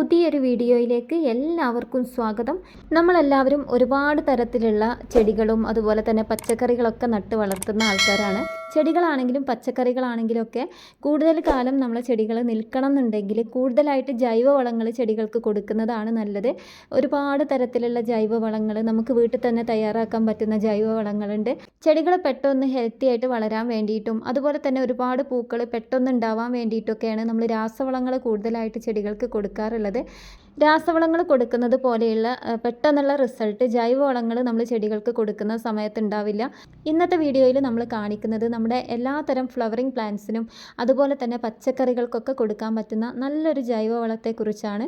പുതിയൊരു വീഡിയോയിലേക്ക് എല്ലാവർക്കും സ്വാഗതം. നമ്മളെല്ലാവരും ഒരുപാട് തരത്തിലുള്ള ചെടികളും അതുപോലെ തന്നെ പച്ചക്കറികളൊക്കെ നട്ട് വളർത്തുന്ന ആൾക്കാരാണ്. ചെടികളാണെങ്കിലും പച്ചക്കറികളാണെങ്കിലും ഒക്കെ കൂടുതൽ കാലം നമ്മൾ ചെടികൾ നിൽക്കണം എന്നുണ്ടെങ്കിൽ കൂടുതലായിട്ട് ജൈവവളങ്ങൾ ചെടികൾക്ക് കൊടുക്കുന്നതാണ് നല്ലത്. ഒരുപാട് തരത്തിലുള്ള ജൈവവളങ്ങൾ നമുക്ക് വീട്ടിൽ തന്നെ തയ്യാറാക്കാൻ പറ്റുന്ന ജൈവവളങ്ങളുണ്ട്. ചെടികൾ പെട്ടെന്ന് ഹെൽത്തി ആയിട്ട് വളരാൻ വേണ്ടിയിട്ടും അതുപോലെ തന്നെ ഒരുപാട് പൂക്കൾ പെട്ടെന്ന് ഉണ്ടാവാൻ വേണ്ടിയിട്ടൊക്കെയാണ് നമ്മൾ രാസവളങ്ങൾ കൂടുതലായിട്ട് ചെടികൾക്ക് കൊടുക്കാറുള്ളത്. രാസവളങ്ങൾ കൊടുക്കുന്നത് പോലെയുള്ള പെട്ടെന്നുള്ള റിസൾട്ട് ജൈവവളങ്ങൾ നമ്മൾ ചെടികൾക്ക് കൊടുക്കുന്ന സമയത്ത് ഉണ്ടാവില്ല. ഇന്നത്തെ വീഡിയോയിൽ നമ്മൾ കാണിക്കുന്നത് നമ്മുടെ എല്ലാത്തരം ഫ്ലവറിങ് പ്ലാന്റ്സിനും അതുപോലെ തന്നെ പച്ചക്കറികൾക്കൊക്കെ കൊടുക്കാൻ പറ്റുന്ന നല്ലൊരു ജൈവവളത്തെക്കുറിച്ചാണ്.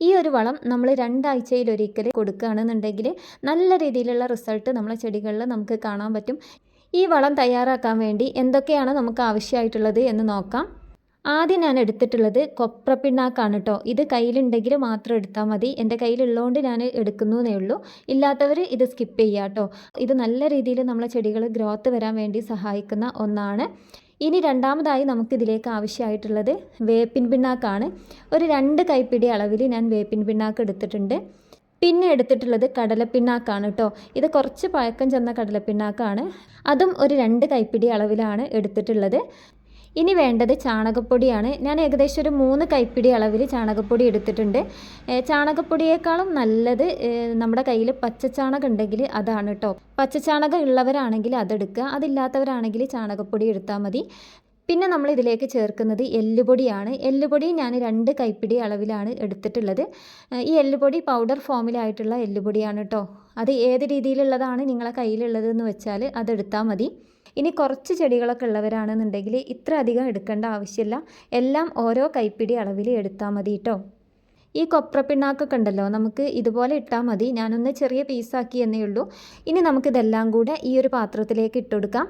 ഈ ഒരു വളം നമ്മൾ രണ്ടാഴ്ചയിലൊരിക്കൽ കൊടുക്കുകയാണെന്നുണ്ടെങ്കിൽ നല്ല രീതിയിലുള്ള റിസൾട്ട് നമ്മളെ ചെടികളിൽ നമുക്ക് കാണാൻ പറ്റും. ഈ വളം തയ്യാറാക്കാൻ വേണ്ടി എന്തൊക്കെയാണ് നമുക്ക് ആവശ്യമായിട്ടുള്ളത് എന്ന് നോക്കാം. ആദ്യം ഞാൻ എടുത്തിട്ടുള്ളത് കൊപ്ര പിണ്ണാക്കാണ് കേട്ടോ ഇത് കയ്യിലുണ്ടെങ്കിൽ മാത്രം എടുത്താൽ മതി. എന്റെ കയ്യിലുള്ളതുകൊണ്ട് ഞാൻ എടുക്കുന്നു എന്നേ ഉള്ളൂ. ഇല്ലാത്തവർ ഇത് സ്കിപ്പ് ചെയ്യുക കേട്ടോ ഇത് നല്ല രീതിയിൽ നമ്മളെ ചെടികൾ ഗ്രോത്ത് വരാൻ വേണ്ടി സഹായിക്കുന്ന ഒന്നാണ്. ഇനി രണ്ടാമതായി നമുക്കിതിലേക്ക് ആവശ്യമായിട്ടുള്ളത് വേപ്പിൻ പിണ്ണാക്കാണ്. ഒരു രണ്ട് കൈപ്പിടി അളവിൽ ഞാൻ വേപ്പിൻ പിണ്ണാക്ക് എടുത്തിട്ടുണ്ട്. പിന്നെ എടുത്തിട്ടുള്ളത് കടലപ്പിണ്ണാക്കാണ് കേട്ടോ ഇത് കുറച്ച് പഴക്കം ചെന്ന കടലപ്പിണ്ണാക്കാണ് അതും ഒരു രണ്ട് കൈപ്പിടി അളവിലാണ് എടുത്തിട്ടുള്ളത്. ഇനി വേണ്ടത് ചാണകപ്പൊടിയാണ്. ഞാൻ ഏകദേശം ഒരു മൂന്ന് കൈപ്പിടി അളവിൽ ചാണകപ്പൊടി എടുത്തിട്ടുണ്ട്. ചാണകപ്പൊടിയേക്കാളും നല്ലത് നമ്മുടെ കയ്യിൽ പച്ചച്ചാണകം ഉണ്ടെങ്കിൽ അതാണ് കേട്ടോ പച്ചച്ചാണകം ഉള്ളവരാണെങ്കിൽ അതെടുക്കുക. അതില്ലാത്തവരാണെങ്കിൽ ചാണകപ്പൊടി എടുത്താൽ മതി. പിന്നെ നമ്മൾ ഇതിലേക്ക് ചേർക്കുന്നത് എല്ലുപൊടിയാണ്. എല്ലുപൊടി ഞാൻ രണ്ട് കൈപ്പിടി അളവിലാണ് എടുത്തിട്ടുള്ളത്. ഈ എല്ലുപൊടി പൗഡർ ഫോമിലായിട്ടുള്ള എല്ലുപൊടിയാണ് കേട്ടോ. അത് ഏത് രീതിയിലുള്ളതാണ് നിങ്ങളെ കയ്യിലുള്ളതെന്ന് വെച്ചാൽ അതെടുത്താൽ മതി. ഇനി കുറച്ച് ചെടികളൊക്കെ ഉള്ളവരാണെന്നുണ്ടെങ്കിൽ ഇത്ര അധികം എടുക്കേണ്ട ആവശ്യമില്ല. എല്ലാം ഓരോ കൈപ്പിടി അളവിൽ എടുത്താൽ മതി കേട്ടോ. ഈ കൊപ്ര പിണ്ണാക്കൊക്കെ ഉണ്ടല്ലോ നമുക്ക് ഇതുപോലെ ഇട്ടാൽ മതി. ഞാനൊന്ന് ചെറിയ പീസാക്കി എന്നേ ഉള്ളൂ. ഇനി നമുക്കിതെല്ലാം കൂടെ ഈ ഒരു പാത്രത്തിലേക്ക് ഇട്ടുകൊടുക്കാം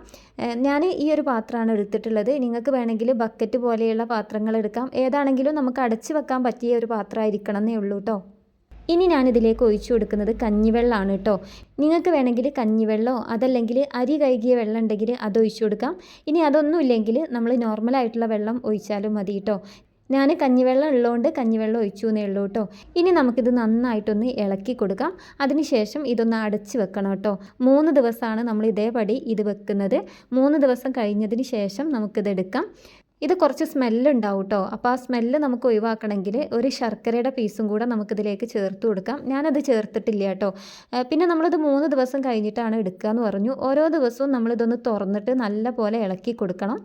ഞാൻ ഈ ഒരു പാത്രമാണ് എടുത്തിട്ടുള്ളത്. നിങ്ങൾക്ക് വേണമെങ്കിൽ ബക്കറ്റ് പോലെയുള്ള പാത്രങ്ങൾ എടുക്കാം. ഏതാണെങ്കിലും നമുക്ക് അടച്ചു വെക്കാൻ പറ്റിയ ഒരു പാത്രമായിരിക്കണം എന്നേ ഉള്ളൂ കേട്ടോ ഇനി ഞാനിതിലേക്ക് ഒഴിച്ചു കൊടുക്കുന്നത് കഞ്ഞിവെള്ളമാണ് കേട്ടോ നിങ്ങൾക്ക് വേണമെങ്കിൽ കഞ്ഞിവെള്ളമോ അതല്ലെങ്കിൽ അരി കഴുകിയ വെള്ളം ഉണ്ടെങ്കിൽ അത് ഒഴിച്ചു കൊടുക്കാം. ഇനി അതൊന്നുമില്ലെങ്കിൽ നമ്മൾ നോർമലായിട്ടുള്ള വെള്ളം ഒഴിച്ചാലും മതി കേട്ടോ ഞാൻ കഞ്ഞിവെള്ളം ഉള്ളതുകൊണ്ട് കഞ്ഞിവെള്ളം ഒഴിച്ചു എന്നേ ഉള്ളൂ കേട്ടോ. ഇനി നമുക്കിത് നന്നായിട്ടൊന്ന് ഇളക്കി കൊടുക്കാം. അതിനുശേഷം ഇതൊന്ന് അടച്ച് വെക്കണം കേട്ടോ. മൂന്ന് ദിവസമാണ് നമ്മൾ ഇതേപടി ഇത് വെക്കുന്നത്. മൂന്ന് ദിവസം കഴിഞ്ഞതിന് ശേഷം നമുക്കിത് എടുക്കാം. ഇത് കുറച്ച് സ്മെല്ലുണ്ടാവും കേട്ടോ. അപ്പോൾ ആ സ്മെല്ല് നമുക്ക് ഒഴിവാക്കണമെങ്കിൽ ഒരു ശർക്കരയുടെ പീസും കൂടെ നമുക്കിതിലേക്ക് ചേർത്ത് കൊടുക്കാം. ഞാനത് ചേർത്തിട്ടില്ല കേട്ടോ. പിന്നെ നമ്മളിത് മൂന്ന് ദിവസം കഴിഞ്ഞിട്ടാണ് എടുക്കുക എന്ന് പറഞ്ഞു. ഓരോ ദിവസവും നമ്മളിതൊന്ന് തുറന്നിട്ട് നല്ല പോലെ ഇളക്കി കൊടുക്കണം.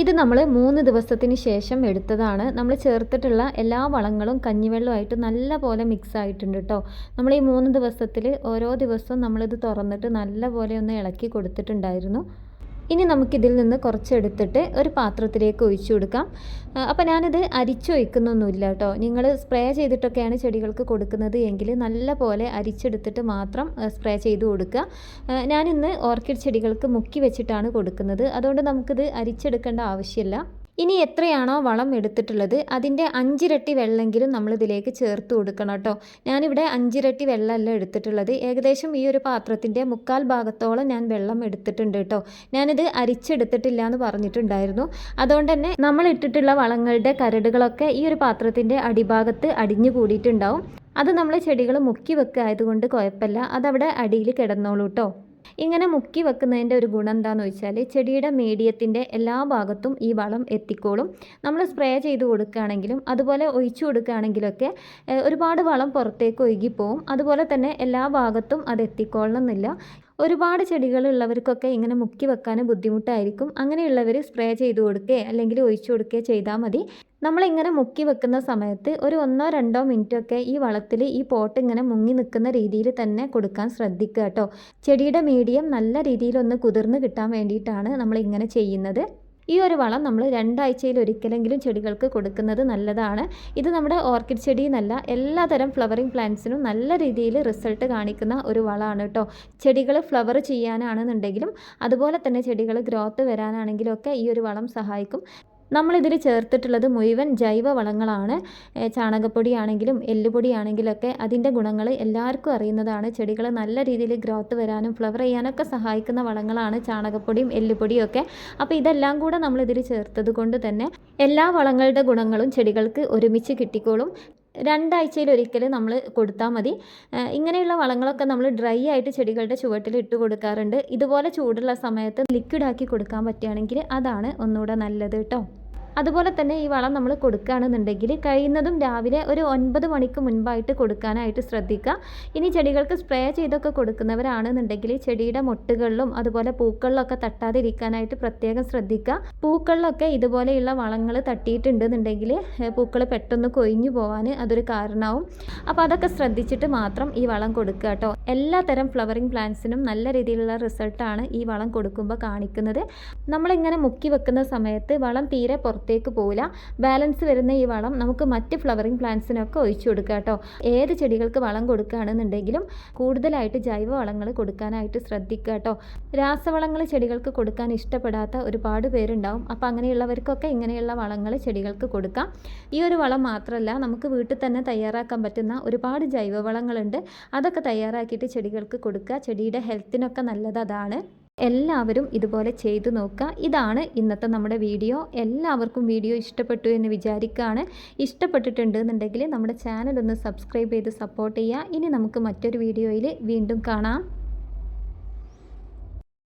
ഇത് നമ്മൾ മൂന്ന് ദിവസത്തിന് ശേഷം എടുത്തതാണ്. നമ്മൾ ചേർത്തിട്ടുള്ള എല്ലാ വളങ്ങളും കഞ്ഞിവെള്ളമായിട്ട് നല്ല പോലെ മിക്സ് ആയിട്ടുണ്ട് കേട്ടോ നമ്മൾ ഈ മൂന്ന് ദിവസത്തിൽ ഓരോ ദിവസവും നമ്മളിത് തുറന്നിട്ട് നല്ല പോലെ ഒന്ന് ഇളക്കി കൊടുത്തിട്ടുണ്ടായിരുന്നു. ഇനി നമുക്കിതിൽ നിന്ന് കുറച്ചെടുത്തിട്ട് ഒരു പാത്രത്തിലേക്ക് ഒഴിച്ചു കൊടുക്കാം. അപ്പോൾ ഞാനിത് അരിച്ചൊഴിക്കുന്നൊന്നുമില്ല കേട്ടോ. നിങ്ങൾ സ്പ്രേ ചെയ്തിട്ടൊക്കെയാണ് ചെടികൾക്ക് കൊടുക്കുന്നത് എങ്കിൽ നല്ല പോലെ അരിച്ചെടുത്തിട്ട് മാത്രം സ്പ്രേ ചെയ്ത് കൊടുക്കുക. ഞാനിന്ന് ഓർക്കിഡ് ചെടികൾക്ക് മുക്കി വെച്ചിട്ടാണ് കൊടുക്കുന്നത്. അതുകൊണ്ട് നമുക്കിത് അരിച്ചെടുക്കേണ്ട ആവശ്യമില്ല. ഇനി എത്രയാണോ വളം എടുത്തിട്ടുള്ളത് അതിന്റെ അഞ്ചിരട്ടി വെള്ളമെങ്കിലും നമ്മളിതിലേക്ക് ചേർത്ത് കൊടുക്കണം കേട്ടോ. ഞാനിവിടെ അഞ്ചിരട്ടി വെള്ളമല്ല എടുത്തിട്ടുള്ളത്. ഏകദേശം ഈ ഒരു പാത്രത്തിന്റെ മുക്കാൽ ഭാഗത്തോളം ഞാൻ വെള്ളം എടുത്തിട്ടുണ്ട് കേട്ടോ. ഞാനിത് അരിച്ചെടുത്തിട്ടില്ല എന്ന് പറഞ്ഞിട്ടുണ്ടായിരുന്നു. അതുകൊണ്ട് തന്നെ നമ്മൾ ഇട്ടിട്ടുള്ള വളങ്ങളുടെ കരടുകളൊക്കെ ഈ ഒരു പാത്രത്തിന്റെ അടിഭാഗത്ത് അടിഞ്ഞു കൂടിയിട്ടുണ്ടാവും. അത് നമ്മൾ ചെടികൾ മുക്കി വെക്കുക ആയതുകൊണ്ട് കുഴപ്പമില്ല. അതവിടെ അടിയിൽ കിടന്നോളൂ കേട്ടോ. ഇങ്ങനെ മുക്കി വെക്കുന്നതിന്റെ ഒരു ഗുണം എന്താണെന്ന് വെച്ചാൽ ചെടിയുടെ മീഡിയത്തിന്റെ എല്ലാ ഭാഗത്തും ഈ വളം എത്തിക്കോളും. നമ്മൾ സ്പ്രേ ചെയ്ത് കൊടുക്കുകയാണെങ്കിലും അതുപോലെ ഒഴിച്ചു കൊടുക്കുകയാണെങ്കിലൊക്കെ ഒരുപാട് വളം പുറത്തേക്ക് ഒഴുകിപ്പോവും. അതുപോലെ തന്നെ എല്ലാ ഭാഗത്തും അത് എത്തിക്കൊള്ളണമെന്നില്ല ഒരുപാട് ചെടികളുള്ളവർക്കൊക്കെ ഇങ്ങനെ മുക്കി വെക്കാൻ ബുദ്ധിമുട്ടായിരിക്കും. അങ്ങനെയുള്ളവർ സ്പ്രേ ചെയ്ത് കൊടുക്കുകയോ അല്ലെങ്കിൽ ഒഴിച്ചു കൊടുക്കുകയോ ചെയ്താൽ മതി. നമ്മളിങ്ങനെ മുക്കി വെക്കുന്ന സമയത്ത് ഒരു ഒന്നോ രണ്ടോ മിനിറ്റൊക്കെ ഈ വളത്തിൽ ഈ പോട്ട് ഇങ്ങനെ മുങ്ങി നിൽക്കുന്ന രീതിയിൽ തന്നെ കൊടുക്കാൻ ശ്രദ്ധിക്കുക കേട്ടോ. ചെടിയുടെ മീഡിയം നല്ല രീതിയിലൊന്ന് കുതിർന്ന് കിട്ടാൻ വേണ്ടിയിട്ടാണ് നമ്മൾ ഇങ്ങനെ ചെയ്യുന്നത്. ഈ ഒരു വളം നമ്മൾ രണ്ടാഴ്ചയിൽ ഒരിക്കലെങ്കിലും ചെടികൾക്ക് കൊടുക്കുന്നത് നല്ലതാണ്. ഇത് നമ്മുടെ ഓർക്കിഡ് ചെടി എന്നല്ല എല്ലാതരം ഫ്ലവറിങ് പ്ലാന്റ്സിനും നല്ല രീതിയിൽ റിസൾട്ട് കാണിക്കുന്ന ഒരു വളമാണ് കേട്ടോ. ചെടികൾ ഫ്ലവർ ചെയ്യാനാണെന്നുണ്ടെങ്കിലും അതുപോലെ തന്നെ ചെടികൾ ഗ്രോത്ത് വരാനാണെങ്കിലും ഒക്കെ ഈ ഒരു വളം സഹായിക്കും. നമ്മളിതിൽ ചേർത്തിട്ടുള്ളത് മുഴുവൻ ജൈവ വളങ്ങളാണ് ചാണകപ്പൊടിയാണെങ്കിലും എല്ലുപൊടിയാണെങ്കിലൊക്കെ അതിന്റെ ഗുണങ്ങൾ എല്ലാവർക്കും അറിയുന്നതാണ്. ചെടികൾ നല്ല രീതിയിൽ ഗ്രോത്ത് വരാനും ഫ്ലവർ ചെയ്യാനൊക്കെ സഹായിക്കുന്ന വളങ്ങളാണ് ചാണകപ്പൊടിയും എല്ലുപൊടിയും ഒക്കെ. അപ്പോൾ ഇതെല്ലാം കൂടെ നമ്മളിതിൽ ചേർത്തത് കൊണ്ട് തന്നെ എല്ലാ വളങ്ങളുടെ ഗുണങ്ങളും ചെടികൾക്ക് ഒരുമിച്ച് കിട്ടിക്കോളും. രണ്ടാഴ്ചയിൽ ഒരിക്കൽ നമ്മൾ കൊടുത്താൽ മതി. ഇങ്ങനെയുള്ള വളങ്ങളൊക്കെ നമ്മൾ ഡ്രൈ ആയിട്ട് ചെടികളുടെ ചുവട്ടിൽ ഇട്ട് കൊടുക്കാറുണ്ട്. ഇതുപോലെ ചൂടുള്ള സമയത്ത് ലിക്വിഡാക്കി കൊടുക്കാൻ പറ്റുകയാണെങ്കിൽ അതാണ് ഒന്നുകൂടെ നല്ലത് കേട്ടോ അതുപോലെ തന്നെ ഈ വളം നമ്മൾ കൊടുക്കുകയാണെന്നുണ്ടെങ്കിൽ കഴിയുന്നതും രാവിലെ ഒരു ഒൻപത് മണിക്ക് മുൻപായിട്ട് കൊടുക്കാനായിട്ട് ശ്രദ്ധിക്കുക. ഇനി ചെടികൾക്ക് സ്പ്രേ ചെയ്തൊക്കെ കൊടുക്കുന്നവരാണെന്നുണ്ടെങ്കിൽ ചെടിയുടെ മൊട്ടുകളിലും അതുപോലെ പൂക്കളിലൊക്കെ തട്ടാതിരിക്കാനായിട്ട് പ്രത്യേകം ശ്രദ്ധിക്കുക. പൂക്കളിലൊക്കെ ഇതുപോലെയുള്ള വളങ്ങൾ തട്ടിയിട്ടുണ്ടെന്നുണ്ടെങ്കിൽ പൂക്കൾ പെട്ടെന്ന് കൊഴിഞ്ഞു പോകാൻ അതൊരു കാരണമാവും. അപ്പോൾ അതൊക്കെ ശ്രദ്ധിച്ചിട്ട് മാത്രം ഈ വളം കൊടുക്കുക കേട്ടോ. എല്ലാ തരം ഫ്ലവറിങ് പ്ലാന്റ്സിനും നല്ല രീതിയിലുള്ള റിസൾട്ടാണ് ഈ വളം കൊടുക്കുമ്പോൾ കാണിക്കുന്നത്. നമ്മളിങ്ങനെ മുക്കി വെക്കുന്ന സമയത്ത് വളം തീരെ പുറത്തേക്ക് പോകില്ല ബാലൻസ് വരുന്ന ഈ വളം നമുക്ക് മറ്റ് ഫ്ലവറിങ് പ്ലാന്റ്സിനൊക്കെ ഒഴിച്ചു കൊടുക്കുക കേട്ടോ. ഏത് ചെടികൾക്ക് വളം കൊടുക്കുകയാണെന്നുണ്ടെങ്കിലും കൂടുതലായിട്ട് ജൈവ വളങ്ങൾ കൊടുക്കാനായിട്ട് ശ്രദ്ധിക്കുക കേട്ടോ. രാസവളങ്ങൾ ചെടികൾക്ക് കൊടുക്കാൻ ഇഷ്ടപ്പെടാത്ത ഒരുപാട് പേരുണ്ടാവും. അപ്പോൾ അങ്ങനെയുള്ളവർക്കൊക്കെ ഇങ്ങനെയുള്ള വളങ്ങൾ ചെടികൾക്ക് കൊടുക്കാം. ഈ ഒരു വളം മാത്രമല്ല നമുക്ക് വീട്ടിൽ തന്നെ തയ്യാറാക്കാൻ പറ്റുന്ന ഒരുപാട് ജൈവ ജൈവവളങ്ങളുണ്ട് അതൊക്കെ തയ്യാറാക്കിയിട്ട് ചെടികൾക്ക് കൊടുക്കുക. ചെടിയുടെ ഹെൽത്തിനൊക്കെ നല്ലത് അതാണ്. എല്ലാവരും ഇതുപോലെ ചെയ്തു നോക്കുക. ഇതാണ് ഇന്നത്തെ നമ്മുടെ വീഡിയോ. എല്ലാവർക്കും വീഡിയോ ഇഷ്ടപ്പെട്ടു എന്ന് വിചാരിക്കുകയാണ്. ഇഷ്ടപ്പെട്ടിട്ടുണ്ട് എന്നുണ്ടെങ്കിൽ നമ്മുടെ ചാനൽ ഒന്ന് സബ്സ്ക്രൈബ് ചെയ്ത് സപ്പോർട്ട് ചെയ്യുക. ഇനി നമുക്ക് മറ്റൊരു വീഡിയോയിൽ വീണ്ടും കാണാം.